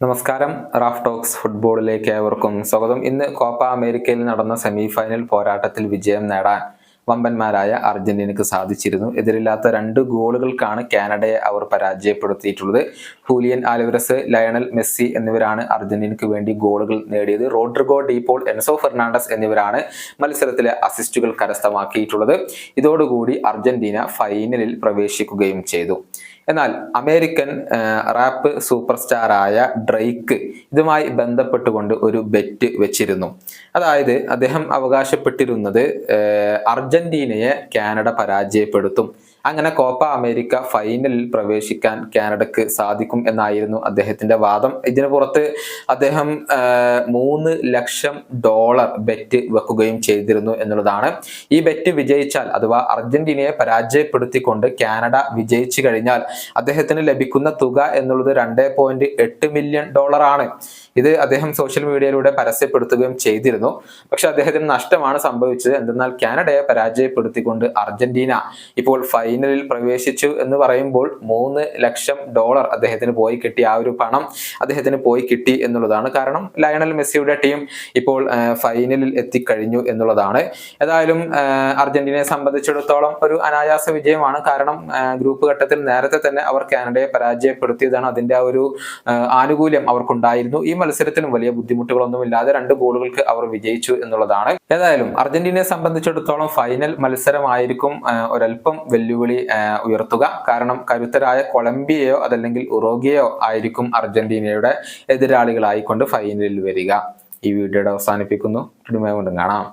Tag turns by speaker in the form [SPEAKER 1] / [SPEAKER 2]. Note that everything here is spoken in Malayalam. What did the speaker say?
[SPEAKER 1] നമസ്കാരം. റാഫ് ടോക്സ് ഫുട്ബോളിലേക്ക് ഏവർക്കും സ്വാഗതം. ഇന്ന് കോപ്പ അമേരിക്കയിൽ നടന്ന സെമി ഫൈനൽ പോരാട്ടത്തിൽ വിജയം നേടാൻ വമ്പന്മാരായ അർജന്റീനക്ക് സാധിച്ചിരുന്നു. എതിരില്ലാത്ത രണ്ട് ഗോളുകൾക്കാണ് കാനഡയെ അവർ പരാജയപ്പെടുത്തിയിട്ടുള്ളത്. ഹൂലിയൻ ആലവറസ് ലയണൽ മെസ്സി എന്നിവരാണ് അർജന്റീനയ്ക്ക് വേണ്ടി ഗോളുകൾ നേടിയത്. റോഡ്രിഗോ ഡീപോൾ എൻസോ ഫെർണാണ്ടസ് എന്നിവരാണ് മത്സരത്തിലെ അസിസ്റ്റുകൾ കരസ്ഥമാക്കിയിട്ടുള്ളത്. ഇതോടുകൂടി അർജന്റീന ഫൈനലിൽ പ്രവേശിക്കുകയും ചെയ്തു. എന്നാൽ അമേരിക്കൻ റാപ്പ് സൂപ്പർ സ്റ്റാറായ ഡ്രൈക്ക് ഇതുമായി ബന്ധപ്പെട്ടുകൊണ്ട് ഒരു ബെറ്റ് വെച്ചിരുന്നു. അതായത് അദ്ദേഹം അവകാശപ്പെട്ടിരുന്നത് അർജന്റീനയെ കാനഡ പരാജയപ്പെടുത്തും. അങ്ങനെ കോപ്പ അമേരിക്ക ഫൈനലിൽ പ്രവേശിക്കാൻ കാനഡക്ക് സാധിക്കും എന്നായിരുന്നു അദ്ദേഹത്തിന്റെ വാദം. ഇതിനു പുറത്ത് അദ്ദേഹം മൂന്ന് ലക്ഷം ഡോളർ ബെറ്റ് വെക്കുകയും ചെയ്തിരുന്നു എന്നുള്ളതാണ്. ഈ ബെറ്റ് വിജയിച്ചാൽ അഥവാ അർജന്റീനയെ പരാജയപ്പെടുത്തിക്കൊണ്ട് കാനഡ വിജയിച്ചു കഴിഞ്ഞാൽ അദ്ദേഹത്തിന് ലഭിക്കുന്ന തുക എന്നുള്ളത് രണ്ട് പോയിന്റ് എട്ട് മില്യൺ ഡോളർ ആണ്. ഇത് അദ്ദേഹം സോഷ്യൽ മീഡിയയിലൂടെ പരസ്യപ്പെടുത്തുകയും ചെയ്തിരുന്നു. പക്ഷെ അദ്ദേഹത്തിന് നഷ്ടമാണ് സംഭവിച്ചത്. എന്തെന്നാൽ കാനഡയെ പരാജയപ്പെടുത്തിക്കൊണ്ട് അർജന്റീന ഇപ്പോൾ ഫൈനലിൽ പ്രവേശിച്ചു എന്ന് പറയുമ്പോൾ മൂന്ന് ലക്ഷം ഡോളർ അദ്ദേഹത്തിന് പോയി കിട്ടി ആ ഒരു പണം അദ്ദേഹത്തിന് പോയി കിട്ടി എന്നുള്ളതാണ്. കാരണം ലയണൽ മെസ്സിയുടെ ടീം ഇപ്പോൾ ഫൈനലിൽ എത്തിക്കഴിഞ്ഞു എന്നുള്ളതാണ്. ഏതായാലും അർജന്റീനയെ സംബന്ധിച്ചിടത്തോളം ഒരു അനായാസ വിജയമാണ്. കാരണം ഗ്രൂപ്പ് ഘട്ടത്തിൽ നേരത്തെ തന്നെ അവർ കാനഡയെ പരാജയപ്പെടുത്തിയതാണ്. അതിന്റെ ആ ഒരു ആനുകൂല്യം അവർക്കുണ്ടായിരുന്നു. ഈ മത്സരത്തിലും വലിയ ബുദ്ധിമുട്ടുകളൊന്നും ഇല്ലാതെ രണ്ട് ഗോളുകൾക്ക് അവർ വിജയിച്ചു എന്നുള്ളതാണ്. ഏതായാലും അർജന്റീനയെ സംബന്ധിച്ചിടത്തോളം ഫൈനൽ മത്സരമായിരിക്കും ഒരൽപ്പം വെല്ലുവിളി ഉയർത്തുക. കാരണം കരുത്തരായ കൊളംബിയയോ അതല്ലെങ്കിൽ ഉറോഗിയയോ ആയിരിക്കും അർജന്റീനയുടെ എതിരാളികളായിക്കൊണ്ട് ഫൈനലിൽ വരിക. ഈ വീഡിയോയുടെ അവസാനിപ്പിക്കുന്നു. കൊണ്ടും കാണാം.